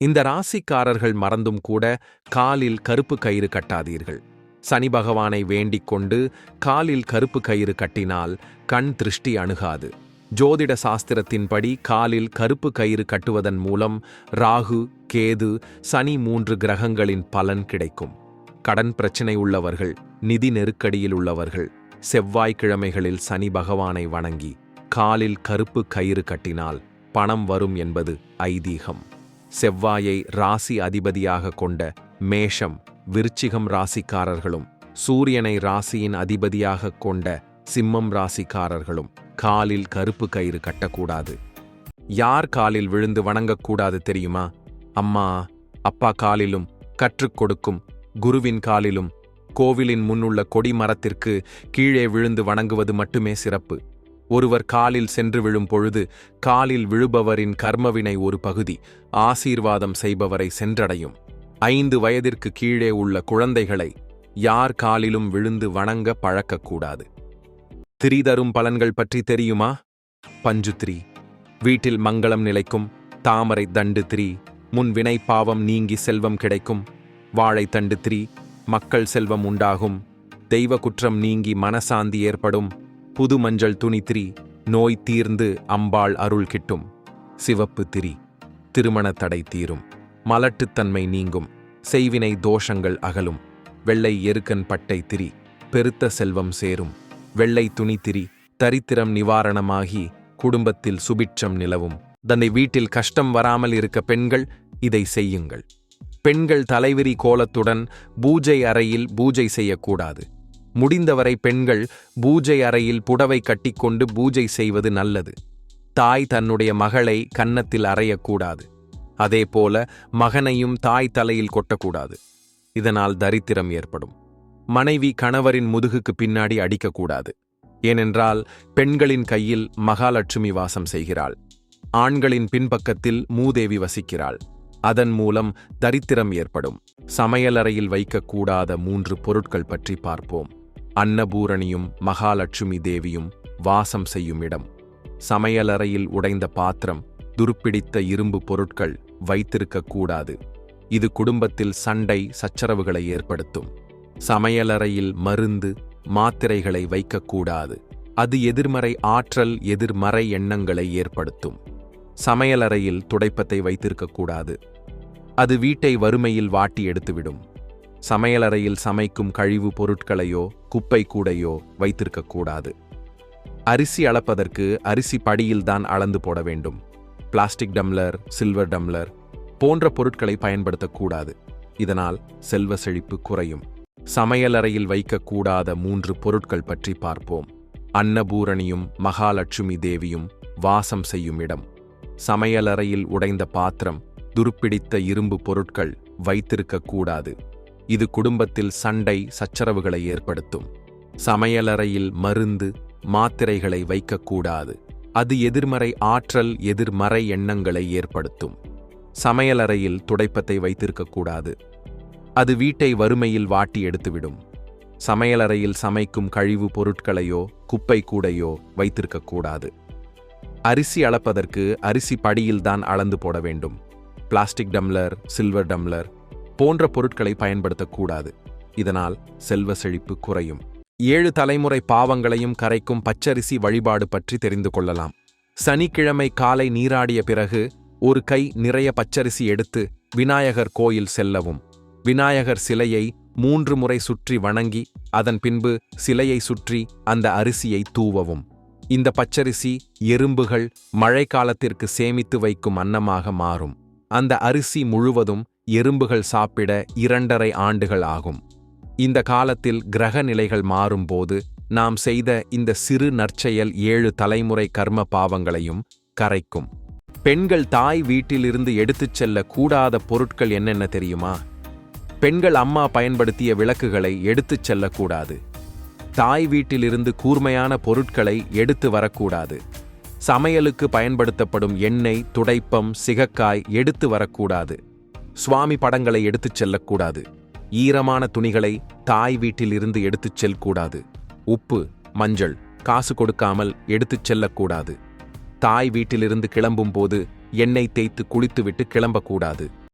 இந்த ராசிக்காரர்கள் மறந்தும் கூட காலில் கருப்பு கயிறு கட்டாதீர்கள். சனி பகவானை வேண்டிக் கொண்டு காலில் கருப்பு கயிறு கட்டினால் கண் திருஷ்டி அணுகாது. ஜோதிட சாஸ்திரத்தின்படி காலில் கருப்பு கயிறு கட்டுவதன் மூலம் ராகு கேது சனி மூன்று கிரகங்களின் பலன் கிடைக்கும். கடன் பிரச்சினை உள்ளவர்கள் நிதி நெருக்கடியில் உள்ளவர்கள் செவ்வாய்க்கிழமைகளில் சனி பகவானை வணங்கி காலில் கருப்பு கயிறு கட்டினால் பணம் வரும் என்பது ஐதீகம். செவ்வாயை ராசி அதிபதியாக கொண்ட மேஷம் விருச்சிகம் ராசிக்காரர்களும் சூரியனை ராசியின் அதிபதியாக கொண்ட சிம்மம் ராசிக்காரர்களும் காலில் கருப்பு கயிறு கட்டக்கூடாது. யார் காலில் விழுந்து வணங்கக்கூடாது தெரியுமா? அம்மா அப்பா காலிலும் கற்றுக் கொடுக்கும் குருவின் காலிலும் கோவிலின் முன்னுள்ள கொடி மரத்திற்கு கீழே விழுந்து வணங்குவது மட்டுமே சிறப்பு. ஒருவர் காலில் சென்று விழும் பொழுது காலில் விழுபவரின் கர்மவினை ஒரு பகுதி ஆசீர்வாதம் செய்பவரை சென்றடையும். ஐந்து வயதிற்கு கீழே உள்ள குழந்தைகளை யார் காலிலும் விழுந்து வணங்க பழக்கக்கூடாது. திரிதரும் பலன்கள் பற்றி தெரியுமா? பஞ்சு திரி வீட்டில் மங்களம் நிலைக்கும் தாமரை தண்டு திரி முன் வினை பாவம் நீங்கி செல்வம் கிடைக்கும் வாழைத்தண்டு திரி மக்கள் செல்வம் உண்டாகும் தெய்வ குற்றம் நீங்கி மனசாந்தி ஏற்படும் புது மஞ்சள் துணி திரி நோய் தீர்ந்து அம்பாள் அருள் கிட்டும். சிவப்பு திரி திருமண தடை தீரும். மலட்டுத்தன்மை நீங்கும். செய்வினை தோஷங்கள் அகலும். வெள்ளை எருக்கன் பட்டை திரி பெருத்த செல்வம் சேரும். வெள்ளை துணி திரி தரித்திரம் நிவாரணமாகி குடும்பத்தில் சுபிட்சம் நிலவும். தன்னை வீட்டில் கஷ்டம் வராமல் இருக்க பெண்கள் இதை செய்யுங்கள். பெண்கள் தலைவிரி கோலத்துடன் பூஜை அறையில் பூஜை செய்யக்கூடாது. முடிந்தவரை பெண்கள் பூஜை அறையில் புடவை கட்டிக்கொண்டு பூஜை செய்வது நல்லது. தாய் தன்னுடைய மகளை கன்னத்தில் அறையக்கூடாது. அதேபோல மகனையும் தாய் தலையில் கொட்டக்கூடாது. இதனால் தரித்திரம் ஏற்படும். மனைவி கணவரின் முதுகுக்கு பின்னாடி அடிக்கக்கூடாது. ஏனென்றால் பெண்களின் கையில் மகாலட்சுமி வாசம் செய்கிறாள். ஆண்களின் பின்பக்கத்தில் மூதேவி வசிக்கிறாள். அதன் மூலம் தரித்திரம் ஏற்படும். சமையலறையில் வைக்கக்கூடாத மூன்று பொருட்கள் பற்றி பார்ப்போம். அன்னபூரணியும் மகாலட்சுமி தேவியும் வாசம் செய்யும் இடம். சமையலறையில் உடைந்த பாத்திரம் துருப்பிடித்த இரும்பு பொருட்கள் வைத்திருக்கக்கூடாது இது குடும்பத்தில் சண்டை சச்சரவுகளை ஏற்படுத்தும். சமையலறையில் மருந்து மாத்திரைகளை வைக்கக்கூடாது அது எதிர்மறை ஆற்றல் எதிர்மறை எண்ணங்களை ஏற்படுத்தும். சமையலறையில் துடைப்பத்தை வைத்திருக்கக்கூடாது அது வீட்டை வறுமையில் வாட்டி எடுத்துவிடும். சமையலறையில் சமைக்கும் கழிவு பொருட்களையோ குப்பை கூடையோ வைத்திருக்கக்கூடாது. அரிசி அளப்பதற்கு அரிசி படியில்தான் அளந்து போட வேண்டும். பிளாஸ்டிக் டம்ளர் சில்வர் டம்ளர் போன்ற பொருட்களை பயன்படுத்தக்கூடாது. இதனால் செல்வ செழிப்பு குறையும். சமையலறையில் வைக்கக்கூடாத மூன்று பொருட்கள் பற்றி பார்ப்போம். அன்னபூரணியும் மகாலட்சுமி தேவியும் வாசம் செய்யும் இடம். சமையலறையில் உடைந்த பாத்திரம் துருப்பிடித்த இரும்பு பொருட்கள் வைத்திருக்கக்கூடாது. இது குடும்பத்தில் சண்டை சச்சரவுகளை ஏற்படுத்தும். சமையலறையில் மருந்து மாத்திரைகளை வைக்கக்கூடாது. அது எதிர்மறை ஆற்றல் எதிர்மறை எண்ணங்களை ஏற்படுத்தும். சமையலறையில் துடைப்பத்தை வைத்திருக்கக்கூடாது. அது வீட்டை வறுமையில் வாட்டி எடுத்துவிடும். சமையலறையில் சமைக்கும் கழிவு பொருட்களையோ குப்பை கூடையோ வைத்திருக்கக்கூடாது. அரிசி அளப்பதற்கு அரிசி படியில்தான் அளந்து போட வேண்டும். பிளாஸ்டிக் டம்ளர் சில்வர் டம்ளர் போன்ற பொருட்களை பயன்படுத்தக்கூடாது. இதனால் செல்வ செழிப்பு குறையும். ஏழு தலைமுறை பாவங்களையும் கரைக்கும் பச்சரிசி வழிபாடு பற்றி தெரிந்து கொள்ளலாம். சனிக்கிழமை காலை நீராடிய பிறகு ஒரு கை நிறைய பச்சரிசி எடுத்து விநாயகர் கோயில் செல்லவும். விநாயகர் சிலையை மூன்று முறை சுற்றி வணங்கி அதன் பின்பு சிலையை சுற்றி அந்த அரிசியை தூவவும். இந்த பச்சரிசி எறும்புகள் மழைக்காலத்திற்கு சேமித்து வைக்கும் அன்னமாக மாறும். அந்த அரிசி முழுவதும் எறும்புகள் சாப்பிட இரண்டரை ஆண்டுகள் ஆகும். இந்த காலத்தில் கிரக நிலைகள் மாறும்போது நாம் செய்த இந்த சிறு நற்செயல் ஏழு தலைமுறை கர்ம பாவங்களையும் கரைக்கும். பெண்கள் தாய் வீட்டிலிருந்து எடுத்துச் செல்ல கூடாத பொருட்கள் என்னென்ன தெரியுமா? பெண்கள் அம்மா பயன்படுத்திய விளக்குகளை எடுத்துச் செல்லக்கூடாது. தாய் வீட்டிலிருந்து கூர்மையான பொருட்களை எடுத்து வரக்கூடாது. சமையலுக்கு பயன்படுத்தப்படும் எண்ணெய் துடைப்பம் சிகக்காய் எடுத்து வரக்கூடாது. சுவாமி படங்களை எடுத்துச் செல்லக்கூடாது. ஈரமான துணிகளை தாய் வீட்டிலிருந்து எடுத்துச் செல்லக்கூடாது. உப்பு மஞ்சள் காசு கொடுக்காமல் எடுத்துச் செல்லக்கூடாது. தாய் வீட்டிலிருந்து கிளம்பும்போது எண்ணெய் தேய்த்து குளித்துவிட்டு கிளம்பக்கூடாது.